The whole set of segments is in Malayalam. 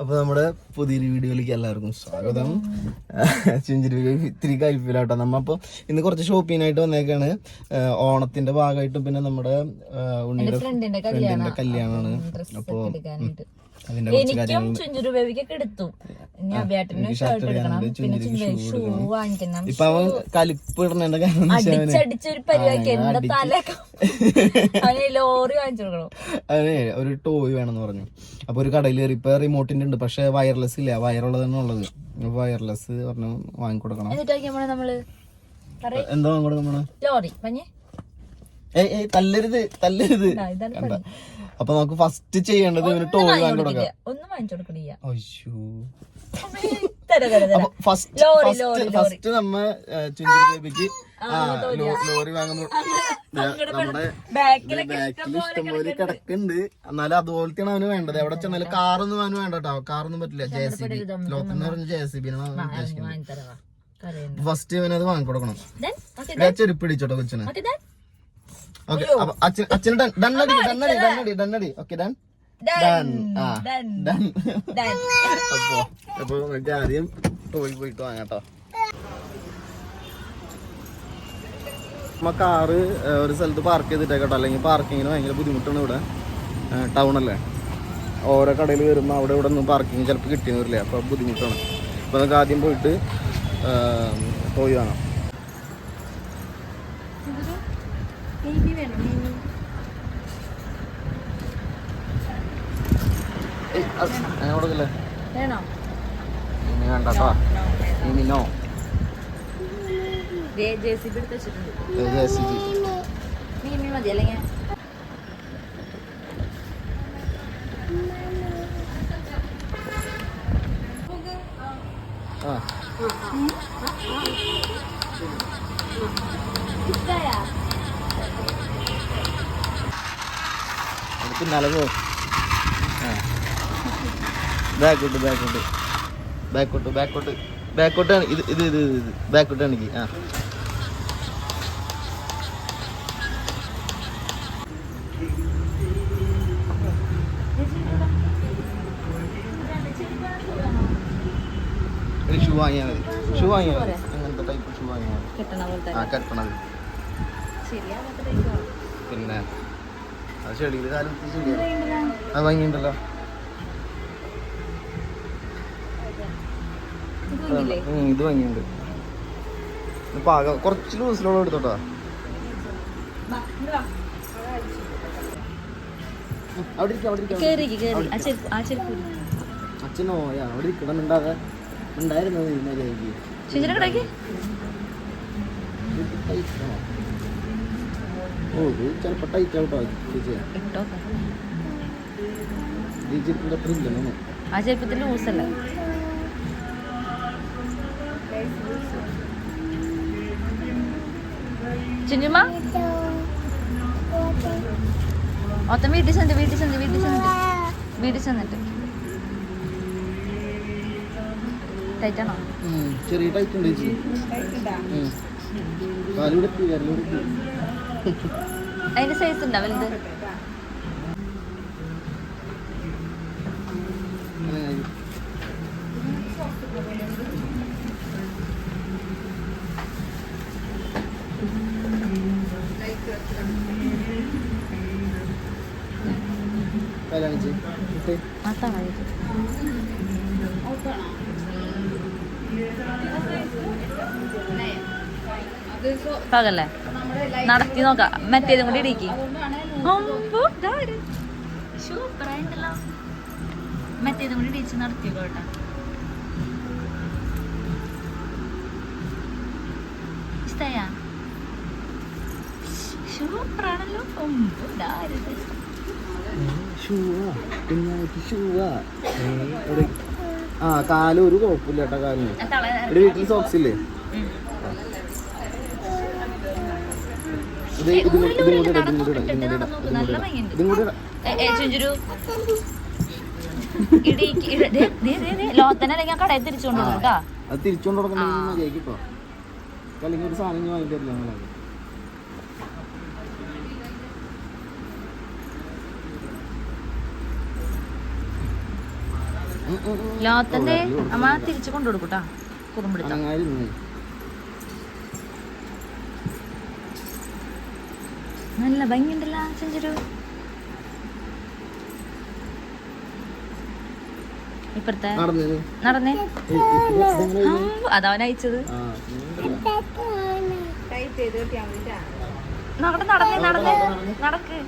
അപ്പൊ നമ്മുടെ പുതിയൊരു വീഡിയോയിലേക്ക് എല്ലാവർക്കും സ്വാഗതം. ചുഞ്ചിരി ഇത്തിരി കഴിപ്പിലാട്ടോ നമ്മ അപ്പൊ ഇന്ന് കുറച്ച് ഷോപ്പിങ്ങിനായിട്ട് വന്നേക്കാണ്. ഓണത്തിന്റെ ഭാഗമായിട്ടും പിന്നെ നമ്മുടെ ഉണ്ണിയുടെ ഫ്രണ്ടിന്റെ കല്യാണമാണ്. ഡ്രസ് അപ്പൊ എടുക്കാനായിട്ട് അതിന്റെ കുറച്ച് എനിക്കും ചുഞ്ചുരു ബേബിക്കൊക്കെ എടുത്തു ഇനി അബിയാട്ടിന് ഷർട്ട് എടുക്കണം പിന്നെ ഷൂ വാങ്ങിക്കണം. ഇപ്പൊ അവൻ കലിപ്പ് കാരണം എന്റെ തലയൊക്കെ അവന് ലോറി വാങ്ങിച്ചു കൊടുക്കണം. അവന് ഒരു ടോയ് വേണമെന്ന് പറഞ്ഞു. അപ്പൊ ഒരു കടയിൽ കയറി ഇപ്പൊ റിമോട്ടിന്റെ ഉണ്ട് പക്ഷെ വയർലെസ് ഇല്ല. വയറുള്ളതാണ് ഉള്ളത്. വയർലെസ് പറഞ്ഞു വാങ്ങിക്കൊടുക്കണം. നമ്മൾ? എന്താ വാങ്ങിക്കൊടുക്കണം ലോറി പഞ്ഞേ ഏയ് തല്ലരുത് തല്ലരുത്. അപ്പൊ നമുക്ക് ഫസ്റ്റ് ചെയ്യേണ്ടത് ഇവന് ടോയ് വാങ്ങി കൊടുക്കാം ഒന്നും വാങ്ങിച്ചു കൊടുക്കണില്ല അയ്യോ ഫസ്റ്റ് ഫസ്റ്റ് നമ്മ ബേബിക്ക് ആ ലോറി വാങ്ങുമ്പോൾ നമ്മുടെ ബാക്കിൽ ഇഷ്ടംപോലെ കിടക്കുന്നുണ്ട്. എന്നാലും അതുപോലത്തെയാണ് അവന് വേണ്ടത്. എവിടെ ചെന്നാലും കാറൊന്നും അവന് വേണ്ട കേട്ടോ. കാറൊന്നും പറ്റില്ല. J C B. ലോക്കെന്ന് പറഞ്ഞ ജെ സി ബി ഉദ്ദേശിക്കുന്നത്. ഫസ്റ്റ് ഇവനത് വാങ്ങിക്കൊടുക്കണം. ചെരുപ്പിടിച്ചോട്ടോ കൊച്ചിനെ. ഓക്കെ അപ്പൊ അച്ഛന് ഡണ്ണടി ഡണ്ണടി ഡണ്ണടി ഡണ്ണടി ഓക്കെ ഡൺ. അപ്പൊ അപ്പൊ നമുക്ക് ആദ്യം ടോയ് പോയിട്ട് വാങ്ങാട്ടോ നമ്മ കാറ് ഒരു സ്ഥലത്ത് പാർക്ക് ചെയ്തിട്ടേക്കട്ടോ അല്ലെങ്കിൽ പാർക്കിങ്ങിന് ഭയങ്കര ബുദ്ധിമുട്ടാണ് ഇവിടെ. ടൗൺ അല്ലേ? ഓരോ കടയിൽ വരുമ്പോൾ അവിടെ ഇവിടെ ഒന്നും പാർക്കിങ് ചിലപ്പോൾ കിട്ടിയെന്ന് വരില്ല. അപ്പോൾ ബുദ്ധിമുട്ടാണ്. അപ്പോൾ നമുക്ക് ആദ്യം പോയിട്ട് ടോയ് വാങ്ങാം ഏയ്, അത് അങ്ങനെ കൊടുക്കല്ലേ? വേണോ? ഇനി വേണ്ടട്ടോ ഇനി നോ. ജെ സി ബി എടുത്ത് വെച്ചിട്ടുണ്ട് ജെ സി മതി അല്ലെങ്കിൽ ആ. അത് പിന്നാലെ പോ ബാക്കോട്ട് ബാക്കോട്ട് ബാക്കോട്ട് ബാക്കോട്ട് ബാക്കോട്ടാണ് ഇത് ഇത് ഇത് ഇത് ബാക്കോട്ട് ആണെങ്കിൽ ആ. ഒരു ഷൂ വാങ്ങിയാൽ മതി. ഷൂ വാങ്ങിയാൽ മതി. അങ്ങനത്തെ ടൈപ്പ് ഷൂ വാങ്ങിയാൽ മതി. ആ കെട്ടണത് പിന്നെ അത് ചെളിയിൽ കാലം അത് ഭംഗിയുണ്ടല്ലോ. ഇത് ഭംഗിയുണ്ട്. പാകം കുറച്ച് ലൂസിലോളം എടുത്തോട്ടാ. അച്ഛനോ അവിടെ ഇരിക്കാം അവിടെ ഇരിക്കാം ഓ ഇത് ചിലപ്പോൾ ടൈറ്റ് ആവട്ടോ ചേച്ചി ഇട്ടോ? ഈ ചെരുപ്പിന്റെ അത്ര ഇല്ലെന്നു ആ ചെരുപ്പത്തിൽ ലൂസല്ല ചിന്നുമ്മ? ഒത്ത വീട്ടിൽ ചെന്നിട്ട് വീട്ടിൽ ചെന്ന് വീട്ടിൽ ചെന്നിട്ട്. വീട്ടിൽ ചെന്നിട്ട്. ടൈറ്റാണോ ചെറിയ ടൈറ്റ് ഉണ്ട് ചേച്ചി. കാലിവിടെ എത്തി എത്തി അതിന്റെ സൈസ് ഉണ്ടോ വലുത്? പകല്ലേ? നടത്തി നോക്കാം. മറ്റേതും കൂടി ഇടിക്ക്. മറ്റേതും കൂടി ഇടിച്ച് ഇഷ്ടയാ? സൂപ്പറാണല്ലോ? ആ കാൽ ഒരു കുഴപ്പമില്ല കേട്ടോ കാലിന്. വീട്ടിൽ സോക്സ് ഇല്ലേ? കടയിൽ തിരിച്ചുകൊണ്ട് പോകും അത് തിരിച്ചുകൊണ്ട് കൊടുക്കണമെങ്കിൽ മതിയാക്കി ഇപ്പൊ അല്ലെങ്കിൽ ഒരു സാധനം ഞാൻ ലോകത്തിന്റെ അമ്മ തിരിച്ചു കൊണ്ടുകൊടുക്കൂട്ടാ കുറുമ്പിടുത്ത നല്ല ഭംഗിയുണ്ടല്ലോ ചെഞ്ചൊരു ഇപ്പഴത്തെ നടന്നു. നടന്നേ. അതവൻ അയച്ചത് നടന്ന്. നടന്നേ നടന്നേ നടക്ക്.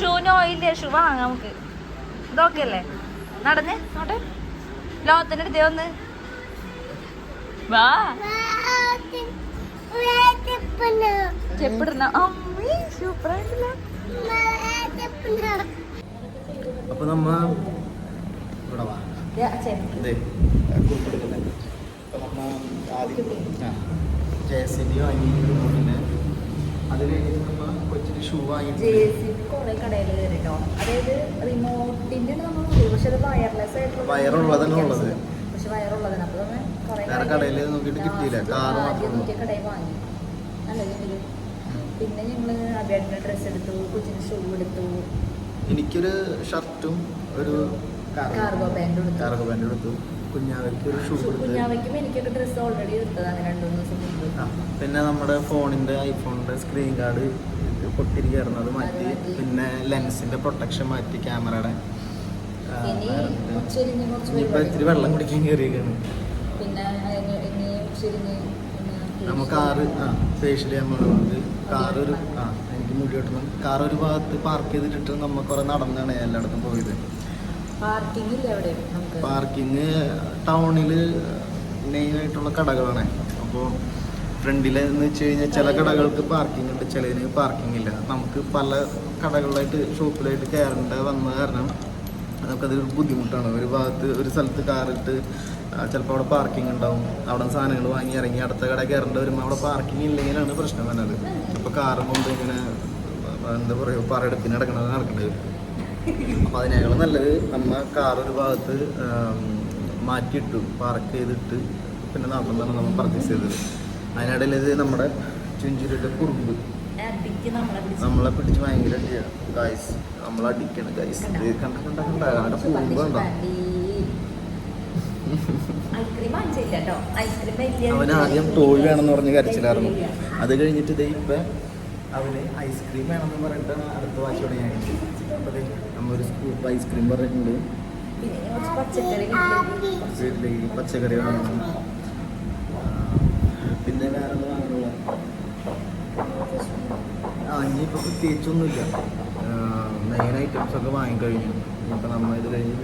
ഷൂന് ഓയില്ലേ ഷൂ വാങ്ങാം നമുക്ക്. ഇതൊക്കെ അല്ലേ? നടന്നേ നോട്ടെ ലോകത്തിന്റെ അടുത്തേ വന്ന്. വാ. ചെപ്പിടണ. അമ്മീ സൂപ്പറായിട്ടില്ല. അപ്പൊ നമ്മ ഇവിടെ വാ. ഇതേ കുറിപ്പെടുക്കല്ലേ അപ്പൊ നമ്മ ആദ്യം ജെ വാങ്ങി റിമോട്ടിന് അത് കഴിഞ്ഞിട്ട് നമ്മ കൊച്ചിന് ഷൂ വാങ്ങിയിട്ട് കുറെ കടയിൽ കയറിട്ടോ. അതായത് റിമോട്ടിന്റെ നമ്മൾ പക്ഷെ അത് വയർലെസ് ആയിട്ടുള്ള വയറുള്ളതാണ് ഉള്ളത്. പക്ഷെ വയറുള്ളതാണ് അപ്പൊ വേറെ കടയിൽ നോക്കിയിട്ട് കിട്ടിയില്ല? കാറ് മാത്രമേ നോക്കിയ കടയിൽ വാങ്ങി. നല്ല പിന്നെ ഞങ്ങൾ അബേട്ടിന്റെ ഡ്രസ്സ് എടുത്തു കൊച്ചിന് ഷൂ എടുത്തു. എനിക്കൊരു ഷർട്ടും ഒരു കാർഗോ എടുത്തു. കാർഗോ പാന്റ് എടുത്തു. കുഞ്ഞാവയ്ക്ക് ഒരു ഷൂ എടുത്തു. കുഞ്ഞാവയ്ക്കും എനിക്കൊക്കെ ഡ്രസ്സ് ഓൾറെഡി എടുത്തതാണ് രണ്ടു മൂന്ന് ദിവസം മുമ്പ്. പിന്നെ നമ്മുടെ ഫോണിന്റെ ഐഫോണിന്റെ സ്ക്രീൻ കാർഡ് പൊട്ടിരിക്കുന്നത് മാറ്റി. പിന്നെ ലെൻസിന്റെ പ്രൊട്ടക്ഷൻ മാറ്റി ക്യാമറയുടെ ഇനിയിപ്പോ ഇത്തിരി വെള്ളം കുടിക്കാൻ ഉച്ചരിഞ്ഞ് നമ്മ കാറ് ആ ഫേഷ്യൽ നമ്മളുണ്ട് കാർ ഒരു ആ എനിക്ക് മുടി വെട്ടണം. കാർ ഒരു ഭാഗത്ത് പാർക്ക് ചെയ്തിട്ടിട്ട് നമ്മ കുറെ നടന്നാണ് എല്ലായിടത്തും പോയത്. നമുക്ക്? പാർക്കിങ് ടൗണിൽ മെയിൻ ആയിട്ടുള്ള കടകളാണ്. അപ്പോൾ ഫ്രണ്ടിൽ എന്ന് വെച്ച് കഴിഞ്ഞാൽ ചില കടകൾക്ക് പാർക്കിംഗ് ഉണ്ട് ചിലതിന് പാർക്കിംഗ് ഇല്ല. നമുക്ക് പല കടകളിലായിട്ട് ഷോപ്പിലായിട്ട് കയറേണ്ട വന്ന കാരണം നമുക്കതൊരു ബുദ്ധിമുട്ടാണ്. ഒരു ഭാഗത്ത് ഒരു സ്ഥലത്ത് കാറിട്ട് ചിലപ്പോൾ അവിടെ പാർക്കിംഗ് ഉണ്ടാവും. അവിടെ സാധനങ്ങൾ വാങ്ങി ഇറങ്ങി അടുത്ത കട കയറേണ്ട വരുമ്പോൾ അവിടെ പാർക്കിംഗ് ഇല്ലെങ്കിലാണ് പ്രശ്നം വരുന്നത് അപ്പോൾ കാറും കൊണ്ട് ഇങ്ങനെ എന്താ പറയുക പറയെടുപ്പിന് നടക്കണത് നടക്കേണ്ടി? വരും അപ്പോൾ അതിനേക്കാളും നല്ലത് നമ്മ കാർ ഒരു ഭാഗത്ത് മാറ്റിയിട്ടു പാർക്ക് ചെയ്തിട്ട് പിന്നെ നടന്നതാണ് നമ്മൾ പർച്ചേസ് ചെയ്തത്. അതിനിടയിൽ ഇത് നമ്മുടെ ചുഞ്ചുരിയുടെ കുറുമ്പ്. നമ്മളെ പിടിച്ച്. ഭയങ്കര ഗൈസ് നമ്മളെ അടിക്കണ. ഗൈസ് കണ്ട? കണ്ട കണ്ട അവിടെ പോകുമ്പോ അവൻ ആദ്യം ടോയ് വേണമെന്ന് പറഞ്ഞ് കരച്ചിലായിരുന്നു. അത് കഴിഞ്ഞിട്ട് ഇതേ ഇപ്പൊ അവന് ഐസ്ക്രീം വേണമെന്ന് പറഞ്ഞിട്ടാണ് അടുത്ത വാശി തുടങ്ങി. നമ്മളൊരു നമ്മ ഒരു സ്കൂപ്പ് ഐസ്ക്രീം പറഞ്ഞിട്ടുണ്ട് പച്ചക്കറി പച്ചക്കറി വാങ്ങണം ആ, പിന്നെ വേറെ എന്താ വാങ്ങുള്ള ആ ഇനിയിപ്പോൾ പ്രത്യേകിച്ചൊന്നുമില്ല മെയിൻ ഐറ്റംസ് ഒക്കെ വാങ്ങിക്കഴിഞ്ഞു ഇപ്പം നമ്മൾ ഇത് കഴിഞ്ഞ്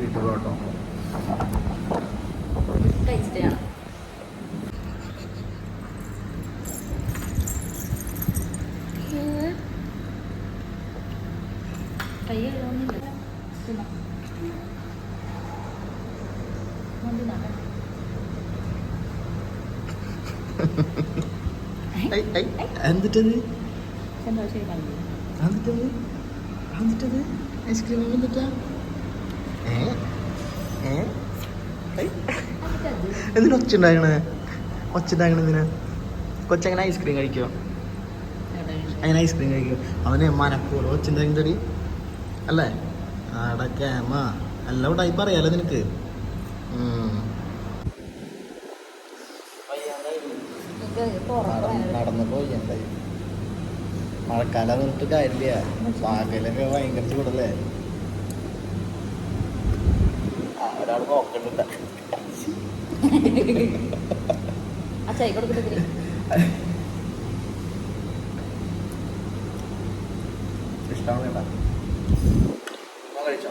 നാട്ടെ. എന്നിട്ടത് സന്തോഷമായി കളഞ്ഞു. എന്നിട്ടത് എന്നിട്ടത് ഐസ്ക്രീം വന്നിട്ടാ എന്തിനാ ഒച്ച ഉണ്ടാക്കണേ എന്തിനാ? കൊച്ചങ്ങനെ ഐസ്ക്രീം കഴിക്കുമോ എവിടെ അങ്ങനെ ഐസ്ക്രീം കഴിക്കും? അവന് മനപ്പൂർവം ഒച്ച ഉണ്ടാക്കി അല്ലേ? ആടെ ക്യാമ. എല്ലാം ടൈപ്പ് അറിയാലോ നിനക്ക്. നടന്നു പോയി എന്തായി? മഴക്കാലം വന്നിട്ട് കാര്യമില്ല. പാകലൊക്കെ ഭയങ്കര ചൂടല്ലേ ഒരാൾ നോക്കണ്ട ഇഷ്ടമാണ് കേട്ടാ കഴിച്ചോ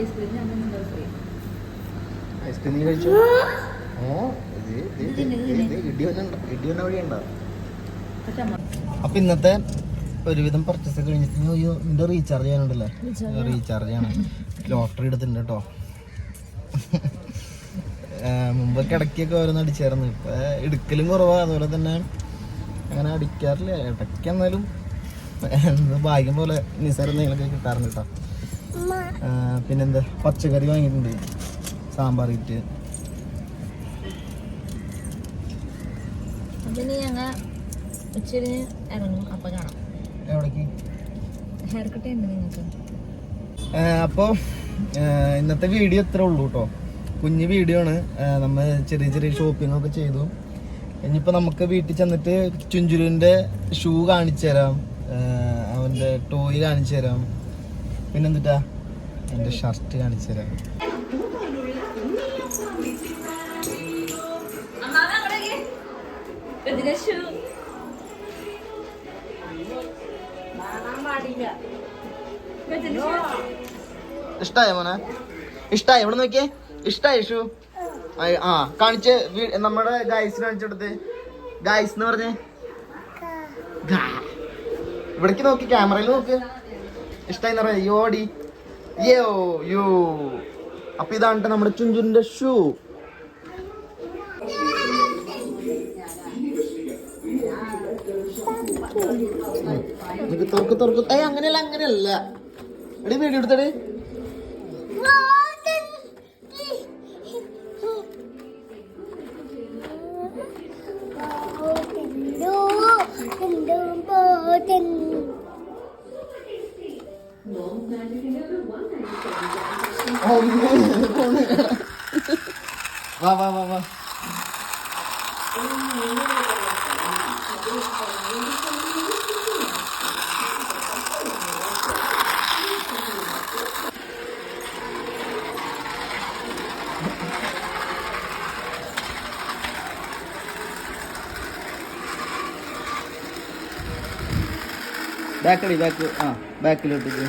ഐസ്ക്രീം ഞാൻ തന്നെ ഫ്രീ ഐസ്ക്രീം നീ കഴിച്ചോ? ഓ ഇത് ഇത് ഇടി വന്ന ഇടി വന്ന വഴിയുണ്ടോ? അപ്പൊ ഇന്നത്തെ ഒരുവിധം പർച്ചേസ് കഴിഞ്ഞിട്ട് നിന്റെ റീചാർജ് ചെയ്യാനുണ്ടല്ലേ? റീചാർജ് ചെയ്യണം. ലോട്ടറി എടുത്തിട്ടുണ്ട് കേട്ടോ മുമ്പൊക്കെ ഇടയ്ക്കൊക്കെ ഓരോന്ന് അടിച്ചായിരുന്നു. ഇപ്പൊ എടുക്കലും കുറവാ. അതുപോലെ തന്നെ അങ്ങനെ അടിക്കാറില്ല. ഇടയ്ക്ക് എന്നാലും ഭാഗ്യം പോലെ നിസാരം എന്തെങ്കിലുമൊക്കെ കിട്ടാറുണ്ട് കേട്ടോ പിന്നെന്താ? പച്ചക്കറി വാങ്ങിയിട്ടുണ്ട്. സാമ്പാർ കിറ്റ് അപ്പൊ ഇനി ഞങ്ങ ഉച്ചരിഞ്ഞ് ഇറങ്ങും. അപ്പൊ കാണാം. എവിടേക്ക്? ഹെയർ കട്ട് ഉണ്ട് നിങ്ങൾക്ക്? അപ്പോൾ ഇന്നത്തെ വീഡിയോ ഇത്ര ഉള്ളൂ കേട്ടോ കുഞ്ഞ് വീഡിയോ ആണ്. നമ്മൾ ചെറിയ ചെറിയ ഷോപ്പിംഗ് ഒക്കെ ചെയ്തു. ഇനിയിപ്പോൾ നമുക്ക് വീട്ടിൽ ചെന്നിട്ട് ചുഞ്ചുരുവിന്റെ ഷൂ കാണിച്ചു തരാം അവന്റെ ടോയ് കാണിച്ചു തരാം പിന്നെന്തിട്ടാ? എന്റെ ഷർട്ട് കാണിച്ചു ഇഷ്ടായ മോനെ? ഇഷ്ടായ? ഇവിടെ നോക്കിയേ. ഇഷ്ടായ ഷൂ ആ- കാണിച്ച് നമ്മുടെ നമ്മുടെ കാണിച്ചു കാണിച്ചെടുത്ത് ഗായ്സ് എന്ന് പറഞ്ഞേ. ഇവിടേക്ക് നോക്കി ക്യാമറയിൽ നോക്ക്. ഇഷ്ടായി പറയാ യോടി യോ യോ അപ്പൊ ഇതാണ് നമ്മുടെ ചുഞ്ചുന്റെ ഷൂ തുറക്ക് തുറക്ക് ഏ അങ്ങനെയല്ല അങ്ങനെയല്ല. എടി വീഡിയോ എടുത്തടി. വാ വാ വാ വാ ബാക്കടി ബാക്ക് ആ ബാക്കിലോട്ടേക്ക്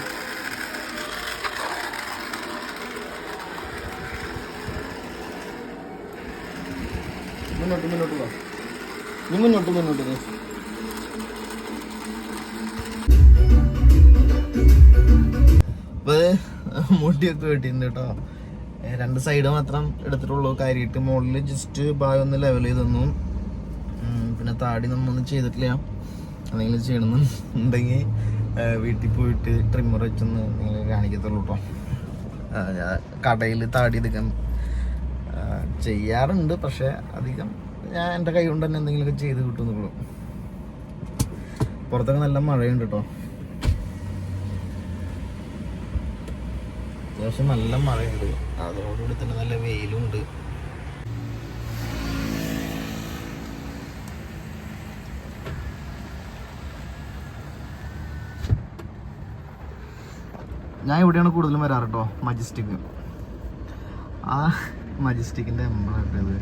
മുന്നോട്ട് മുന്നോട്ട് പോ. നീ മുന്നോട്ട് മുന്നോട്ട് നീ മുടിയൊക്കെ വെട്ടിയിട്ടുണ്ട് കേട്ടോ. രണ്ട് സൈഡ് മാത്രം എടുത്തിട്ടുള്ളൂ. കാര്യമായിട്ട് മുകളിൽ ജസ്റ്റ് ഭാഗം ഒന്ന് ലെവൽ ചെയ്ത് തന്നു. പിന്നെ താടി നമ്മൊന്നും ചെയ്തിട്ടില്ല. എന്തെങ്കിലും ചെയ്യണമെന്നുണ്ടെങ്കിൽ വീട്ടിൽ പോയിട്ട് ട്രിമ്മർ വെച്ചൊന്ന് നിങ്ങൾ കാണിക്കത്തുള്ളൂ കേട്ടോ. കടയിൽ താടി എടുക്കാൻ ചെയ്യാറുണ്ട് പക്ഷേ അധികം ഞാൻ എന്റെ കൈ കൊണ്ട് തന്നെ എന്തെങ്കിലുമൊക്കെ ചെയ്ത് കിട്ടുന്നുള്ളൂ. പുറത്തൊക്കെ നല്ല മഴയുണ്ട് കേട്ടോ. അത്യാവശ്യം നല്ല മഴയുണ്ട്. അതോടുകൂടി തന്നെ നല്ല വെയിലും ഉണ്ട്. ഞാൻ ഇവിടെയാണ് കൂടുതലും വരാറ് കേട്ടോ മജസ്റ്റിക്. ആ മജസ്റ്റിക്കിന്റെ ഇത്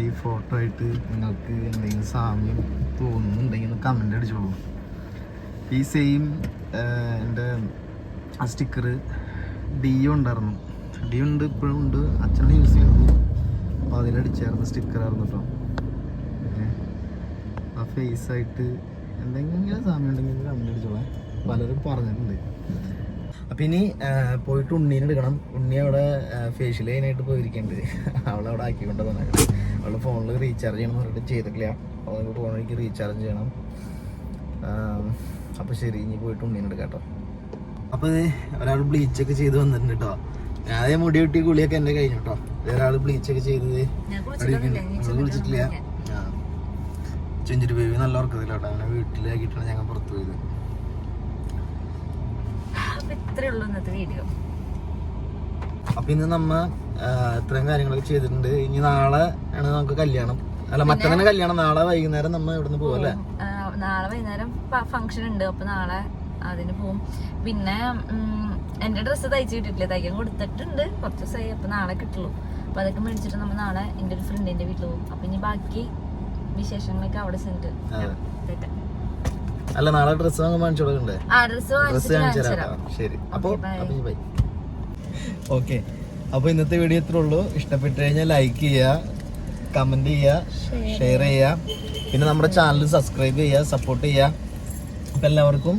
ഈ ഫോട്ടോ ആയിട്ട് നിങ്ങൾക്ക് എന്തെങ്കിലും സാമ്യം തോന്നുന്നുണ്ടെങ്കിൽ ഒന്ന് കമന്റ് അടിച്ചോളൂ ഈ സെയിം എന്റെ ആ സ്റ്റിക്കർ ഡിയോ ഉണ്ടായിരുന്നു. ഡി ഉണ്ട് ഇപ്പോഴും ഉണ്ട്. അച്ഛനെ യൂസ് ചെയ്യുന്നു അപ്പോൾ അതിലടിച്ചായിരുന്നു സ്റ്റിക്കറായിരുന്നു കേട്ടോ ആ ഫേസ് ആയിട്ട് എന്തെങ്കിലും സാമ്യം ഉണ്ടെങ്കിൽ കമന്റ് അടിച്ചോളാം. പലരും പറഞ്ഞിട്ടുണ്ട്. അപ്പം ഇനി പോയിട്ട് ഉണ്ണീനെ എടുക്കണം. ഉണ്ണി അവിടെ ഫേഷ്യൽ ചെയ്യാനായിട്ട് അവിടെ അവളവിടെ ആക്കിക്കൊണ്ട് വന്നാൽ അവളുടെ ഫോണിൽ റീചാർജ് ചെയ്യണം എന്ന് പറഞ്ഞിട്ട് ചെയ്തിട്ടില്ല. അവൾ ഫോണിലേക്ക് റീചാർജ് ചെയ്യണം. അപ്പോൾ ശരി ഇനി പോയിട്ട് ഉണ്ണീനെ എടുക്കാം കേട്ടോ അപ്പോൾ ഒരാൾ ബ്ലീച്ചൊക്കെ ചെയ്ത് വന്നിട്ടുണ്ട് കേട്ടോ ഞാൻ അതേ മുടി വെട്ടി കുളിയൊക്കെ എന്റെ കഴിഞ്ഞു കേട്ടോ ഒരാൾ ബ്ലീച്ചൊക്കെ ചെയ്തത് അവൾ വിളിച്ചിട്ടില്ല ചെഞ്ചുരി ബേബി നല്ല ഉറക്കത്തില്ല കേട്ടോ അങ്ങനെ വീട്ടിലാക്കിയിട്ടാണ് ഞങ്ങൾ പുറത്ത് പോയത്. അപ്പൊ ഇത്രേ ഉള്ളൂ ഇന്നത്തെ വീഡിയോ അപ്പൊ ഇന്ന് നമ്മ ഇത്രയും കാര്യങ്ങളൊക്കെ ചെയ്തിട്ടുണ്ട്. ഇനി നാളെ ആണ് നമുക്ക് കല്യാണം. അല്ല മറ്റന്നെ കല്യാണം. നാളെ വൈകുന്നേരം നമ്മ ഇവിടുന്ന് പോവും അല്ലേ? നാളെ വൈകുന്നേരം ഫംഗ്ഷൻ ഉണ്ട്. അപ്പൊ നാളെ അതിന് പോവും. പിന്നെ എന്റെ ഡ്രസ്സ് തയ്ച്ച് കിട്ടിയിട്ടില്ല. തയ്ക്കാൻ കൊടുത്തിട്ടുണ്ട്. കുറച്ച് ദിവസമായി. അപ്പൊ നാളെ കിട്ടുള്ളൂ. അപ്പൊ അതൊക്കെ മേടിച്ചിട്ട് നമ്മ നാളെ എന്റെ ഒരു ഫ്രണ്ടിന്റെ വീട്ടിൽ പോകും അപ്പൊ ഇനി ബാക്കി വിശേഷങ്ങളൊക്കെ അവിടെ ചെന്നിട്ട്. അല്ല നാളെ ഡ്രസ് വാങ്ങാൻ വാങ്ങിച്ചു കൊടുക്കണ്ടേ? ഡ്രസ് കാണിച്ചു കാണിച്ചു തരാം. ശരി. അപ്പൊ ബൈ ഓക്കെ അപ്പൊ ഇന്നത്തെ വീഡിയോ ഇത്രേ ഉള്ളൂ. ഇഷ്ടപ്പെട്ടു കഴിഞ്ഞാൽ ലൈക്ക് ചെയ്യുക കമന്റ് ചെയ്യുക ഷെയർ ചെയ്യുക. പിന്നെ നമ്മുടെ ചാനൽ സബ്സ്ക്രൈബ് ചെയ്യുക സപ്പോർട്ട് ചെയ്യുക. അപ്പൊ എല്ലാവർക്കും